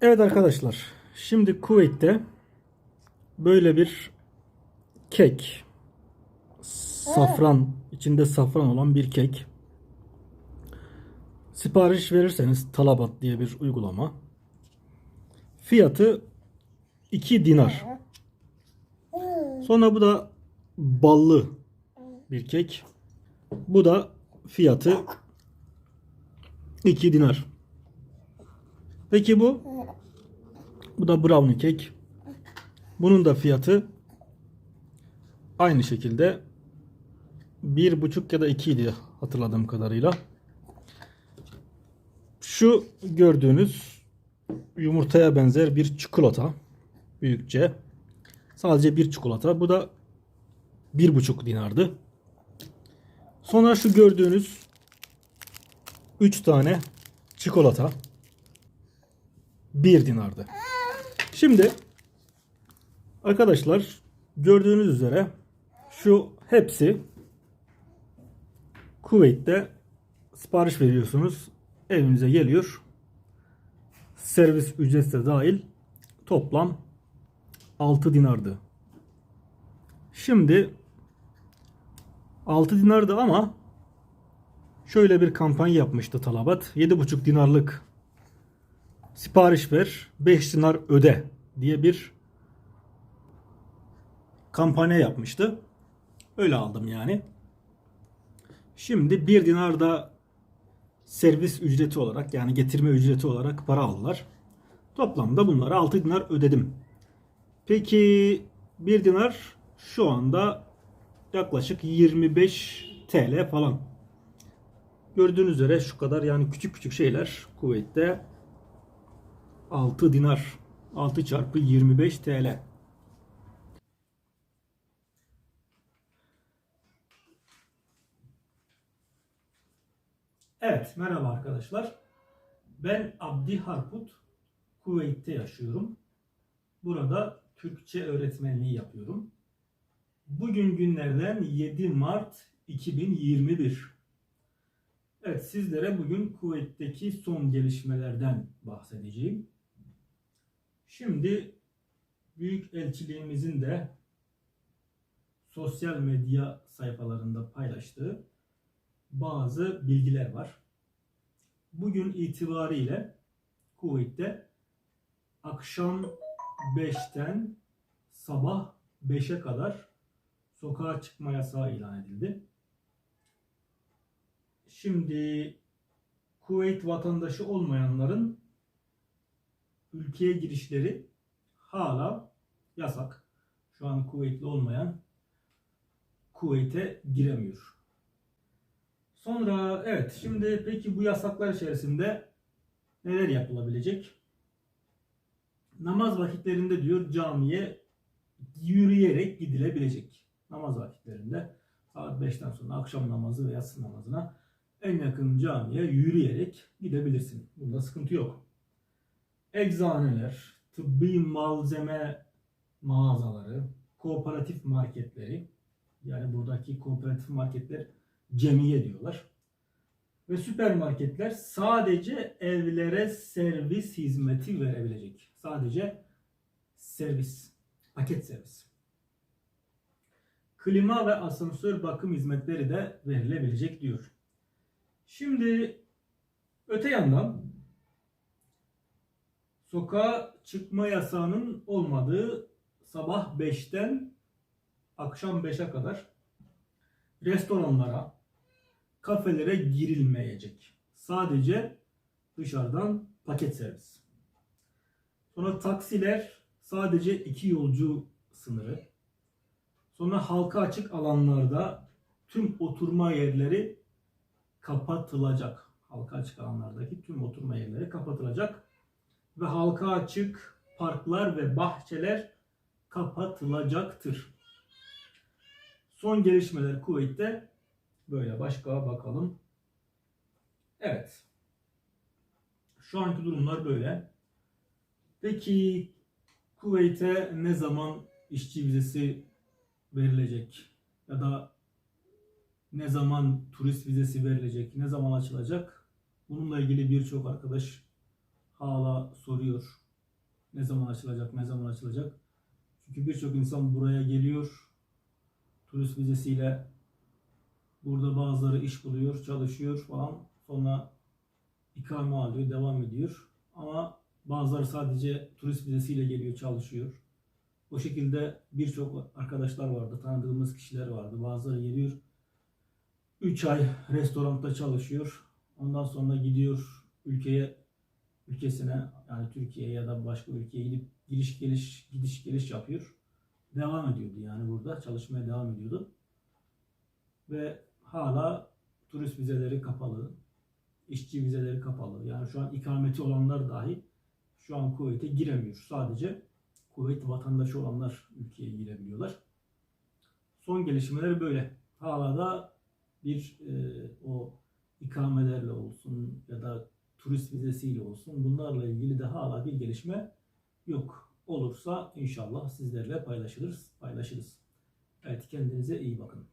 Evet arkadaşlar. Şimdi Kuveyt'te böyle bir kek safran içinde safran olan bir kek sipariş verirseniz Talabat diye bir uygulama fiyatı 2 dinar. Sonra bu da ballı bir kek. Bu da fiyatı 2 dinar. Peki bu? Bu da brownie kek. Bunun da fiyatı aynı şekilde bir buçuk ya da iki idi hatırladığım kadarıyla. Şu gördüğünüz yumurtaya benzer bir çikolata. Büyükçe. Sadece bir çikolata. Bu da bir buçuk dinardı. Sonra şu gördüğünüz üç tane çikolata. Bir dinardı. Şimdi arkadaşlar gördüğünüz üzere şu hepsi Kuveyt'te sipariş veriyorsunuz. Evinize geliyor. Servis ücreti de dahil toplam 6 dinardı. Şimdi 6 dinardı ama şöyle bir kampanya yapmıştı Talabat. 7,5 dinarlık sipariş ver 5 dinar öde diye bir kampanya yapmıştı. Öyle aldım yani. Şimdi 1 dinar da servis ücreti olarak yani getirme ücreti olarak para aldılar. Toplamda bunlara 6 dinar ödedim. Peki 1 dinar şu anda yaklaşık 25 TL falan. Gördüğünüz üzere şu kadar yani küçük küçük şeyler Kuveyt'te 6 dinar 6 çarpı 25 TL. Evet merhaba arkadaşlar. Ben Abdi Harput. Kuveyt'te yaşıyorum. Burada Türkçe öğretmenliği yapıyorum. Bugün günlerden 7 Mart 2021. Evet sizlere bugün Kuveyt'teki son gelişmelerden bahsedeceğim. Şimdi Büyük Elçiliğimizin de sosyal medya sayfalarında paylaştığı bazı bilgiler var. Bugün itibariyle Kuveyt'te akşam 5'ten sabah 5'e kadar sokağa çıkma yasağı ilan edildi. Şimdi Kuveyt vatandaşı olmayanların ülkeye girişleri hala yasak. Şu an Kuveytli olmayan Kuveyt'e giremiyor. Sonra evet şimdi peki bu yasaklar içerisinde neler yapılabilecek? Namaz vakitlerinde diyor camiye yürüyerek gidilebilecek. Namaz vakitlerinde saat 5'ten sonra akşam namazı ve yatsı namazına en yakın camiye yürüyerek gidebilirsin. Bunda sıkıntı yok. Eczaneler, tıbbi malzeme mağazaları, kooperatif marketleri yani buradaki kooperatif marketler cemiye diyorlar. Ve süpermarketler sadece evlere servis hizmeti verebilecek. Sadece servis, paket servis. Klima ve asansör bakım hizmetleri de verilebilecek diyor. Şimdi öte yandan sokağa çıkma yasağının olmadığı sabah 5'ten akşam 5'e kadar restoranlara, kafelere girilmeyecek. Sadece dışarıdan paket servis. Sonra taksiler sadece iki yolcu sınırı. Sonra halka açık alanlarda tüm oturma yerleri kapatılacak. Halka açık alanlardaki tüm oturma yerleri kapatılacak. Ve halka açık parklar ve bahçeler kapatılacaktır. Son gelişmeler Kuveyt'te böyle. Başka bakalım. Evet. Şu anki durumlar böyle. Peki Kuveyt'e ne zaman işçi vizesi verilecek? Ya da ne zaman turist vizesi verilecek? Ne zaman açılacak? Bununla ilgili birçok arkadaş hala soruyor. Ne zaman açılacak, ne zaman açılacak? Çünkü birçok insan buraya geliyor. Turist vizesiyle burada bazıları iş buluyor, çalışıyor falan. Sonra ikame alıyor, devam ediyor. Ama bazıları sadece turist vizesiyle geliyor, çalışıyor. O şekilde birçok arkadaşlar vardı, tanıdığımız kişiler vardı. Bazıları geliyor, 3 ay restoranda çalışıyor. Ondan sonra gidiyor ülkeye, ülkesine yani Türkiye'ye ya da başka ülkeye gidip giriş geliş gidiş geliş yapıyor. Devam ediyordu yani burada çalışmaya devam ediyordu. Ve hala turist vizeleri kapalı, işçi vizeleri kapalı. Yani şu an ikameti olanlar dahi şu an Kuveyt'e giremiyor. Sadece Kuveyt vatandaşı olanlar ülkeye girebiliyorlar. Son gelişmeler böyle. Hala da bir e, o ikamelerle olsun ya da turist vizesiyle olsun bunlarla ilgili de hala bir gelişme yok. Olursa inşallah sizlerle paylaşırız, paylaşırız. Evet kendinize iyi bakın.